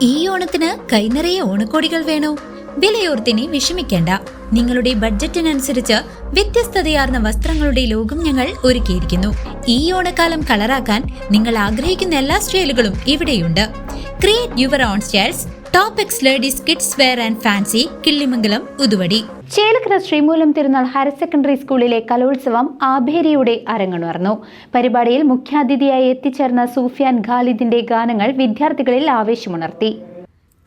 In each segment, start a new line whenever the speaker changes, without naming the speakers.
ഈ ഓണത്തിന് കൈനിറയെ ഓണക്കോടികൾ വേണോ? വിലയോർത്തിനി വിഷമിക്കേണ്ട. നിങ്ങളുടെ ബഡ്ജറ്റിനനുസരിച്ച് വ്യത്യസ്തതയാർന്ന വസ്ത്രങ്ങളുടെ ലോകം ഞങ്ങൾ ഒരുക്കിയിരിക്കുന്നു. ഈ ഓണക്കാലം കളറാക്കാൻ നിങ്ങൾ ആഗ്രഹിക്കുന്ന എല്ലാ സ്റ്റൈലുകളും ഇവിടെയുണ്ട്. Create your own styles top X ladies kids wear and fancy Killimangalam Uthuvadi
Chelakkara Sreemoolam Thirunal higher secondary സ്കൂളിലെ കലോത്സവം ആഭേരിയുടെ അരങ്ങുണർന്നു പരിപാടിയിൽ മുഖ്യാതിഥിയായി എത്തിച്ചേർന്ന സൂഫിയാൻ ഖാലിദിന്റെ ഗാനങ്ങൾ വിദ്യാർത്ഥികളിൽ ആവേശമുണർത്തി.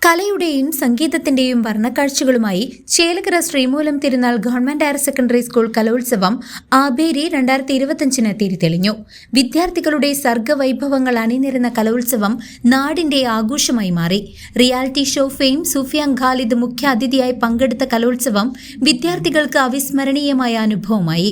കലയുടെയും സംഗീതത്തിന്റെയും വർണക്കാഴ്ചകളുമായി ചേലക്കര ശ്രീമൂലം തിരുനാൾ ഗവൺമെന്റ് ഹയർ സെക്കൻഡറി സ്കൂൾ കലോത്സവം ആബേരി രണ്ടായിരത്തി ഇരുപത്തിയഞ്ചിന് തിരിതെളിഞ്ഞു. വിദ്യാർത്ഥികളുടെ സർഗവൈഭവങ്ങൾ അണിനിരുന്ന കലോത്സവം നാടിന്റെ ആഘോഷമായി മാറി. Reality show fame Sufiyan Khalid മുഖ്യ അതിഥിയായി പങ്കെടുത്ത കലോത്സവം വിദ്യാർത്ഥികൾക്ക് അവിസ്മരണീയമായ അനുഭവമായി.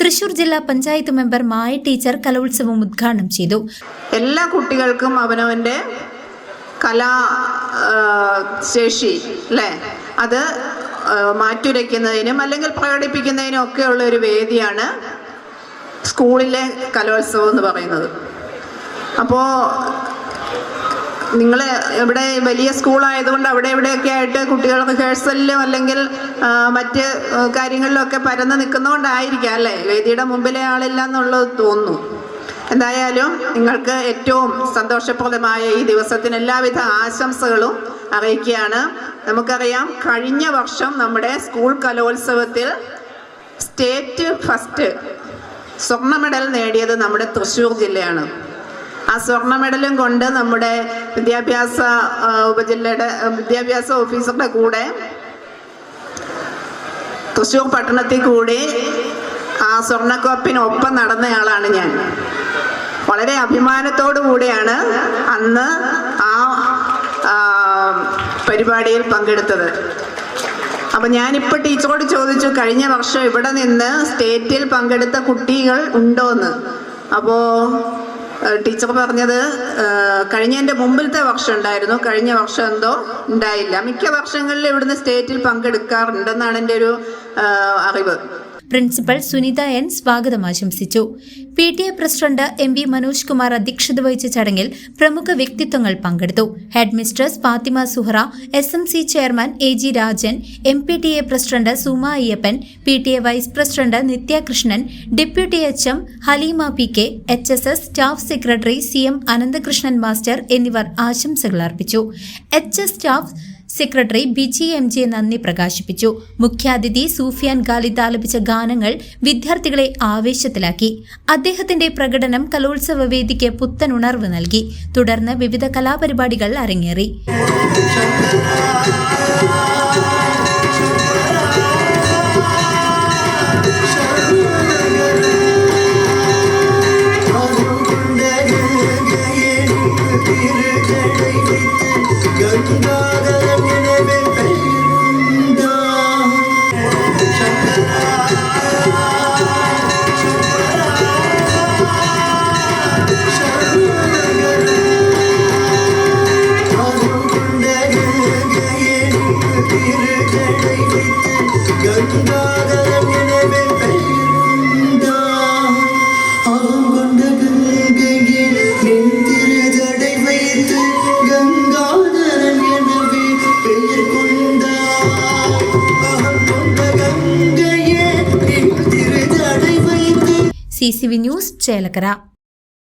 തൃശൂർ ജില്ലാ പഞ്ചായത്ത് മെമ്പർ മായ ടീച്ചർ കലോത്സവം ഉദ്ഘാടനം ചെയ്തു.
എല്ലാ കുട്ടികൾക്കും അവനവന്റെ കലാ ശേഷി അല്ലേ അത് മാറ്റുരയ്ക്കുന്നതിനും അല്ലെങ്കിൽ പ്രകടിപ്പിക്കുന്നതിനും ഒക്കെ ഉള്ള ഒരു വേദിയാണ് സ്കൂളിലെ കലോത്സവം എന്ന് പറയുന്നത്. അപ്പോൾ നിങ്ങൾ ഇവിടെ വലിയ സ്കൂളായതുകൊണ്ട് അവിടെ ഇവിടെയൊക്കെ ആയിട്ട് കുട്ടികൾ റിഹേഴ്സലിലും അല്ലെങ്കിൽ മറ്റ് കാര്യങ്ങളിലൊക്കെ പരന്ന് നിൽക്കുന്നതുകൊണ്ടായിരിക്കാം അല്ലേ? വേദിയുടെ മുമ്പിലെ ആളില്ല എന്നുള്ളത് തോന്നുന്നു. എന്തായാലും നിങ്ങൾക്ക് ഏറ്റവും സന്തോഷപ്രദമായ ഈ ദിവസത്തിന് എല്ലാവിധ ആശംസകളും അറിയിക്കുകയാണ്. നമുക്കറിയാം കഴിഞ്ഞ വർഷം നമ്മുടെ സ്കൂൾ കലോത്സവത്തിൽ സ്റ്റേറ്റ് ഫസ്റ്റ് സ്വർണ മെഡൽ നേടിയത് നമ്മുടെ തൃശ്ശൂർ ജില്ലയാണ്. ആ സ്വർണ മെഡലും കൊണ്ട് നമ്മുടെ വിദ്യാഭ്യാസ ഉപജില്ലയുടെ വിദ്യാഭ്യാസ ഓഫീസറുടെ കൂടെ തൃശ്ശൂർ പട്ടണത്തിൽ കൂടി ആ സ്വർണക്കോപ്പിനൊപ്പം നടന്നയാളാണ് ഞാൻ. വളരെ അഭിമാനത്തോടു കൂടിയാണ് അന്ന് ആ പരിപാടിയിൽ പങ്കെടുത്തത്. അപ്പം ഞാനിപ്പോൾ ടീച്ചറോട് ചോദിച്ചു കഴിഞ്ഞ വർഷം ഇവിടെ നിന്ന് സ്റ്റേറ്റിൽ പങ്കെടുത്ത കുട്ടികൾ ഉണ്ടോയെന്ന് അപ്പോൾ ടീച്ചർ പറഞ്ഞത് കഴിഞ്ഞ കഴിഞ്ഞതിന്റെ മുമ്പിലത്തെ വർഷം ഉണ്ടായിരുന്നു. കഴിഞ്ഞ വർഷം എന്തോ ഉണ്ടായില്ല. മിക്ക വർഷങ്ങളിലും ഇവിടുന്ന് സ്റ്റേറ്റിൽ പങ്കെടുക്കാറുണ്ടെന്നാണ് എന്റെ ഒരു അറിവ്.
പ്രിൻസിപ്പൽ സുനിത എൻ സ്വാഗതം ആശംസിച്ചു. P T A president M V Manoj Kumar അധ്യക്ഷത വഹിച്ച ചടങ്ങിൽ പ്രമുഖ വ്യക്തിത്വങ്ങൾ പങ്കെടുത്തു. Head mistress Fathima Suhra S M C chairman A G Rajan M P T A president Suma Ayyappan P T A vice president Nithyakrishnan deputy H M Haleema P K H S S staff secretary C M Ananthakrishnan master എന്നിവർ ആശംസകൾ അർപ്പിച്ചു. H S staff secretary Biji M J നന്ദി പ്രകാശിപ്പിച്ചു. മുഖ്യാതിഥി Sofiane Khalid ആലപിച്ച ഗാനങ്ങൾ വിദ്യാർത്ഥികളെ ആവേശത്തിലാക്കി. അദ്ദേഹത്തിന്റെ പ്രകടനം കലോത്സവ വേദിക്ക് പുത്തൻ ഉണർവ് നൽകി. തുടർന്ന് വിവിധ കലാപരിപാടികൾ അരങ്ങേറി. C news Chelakkara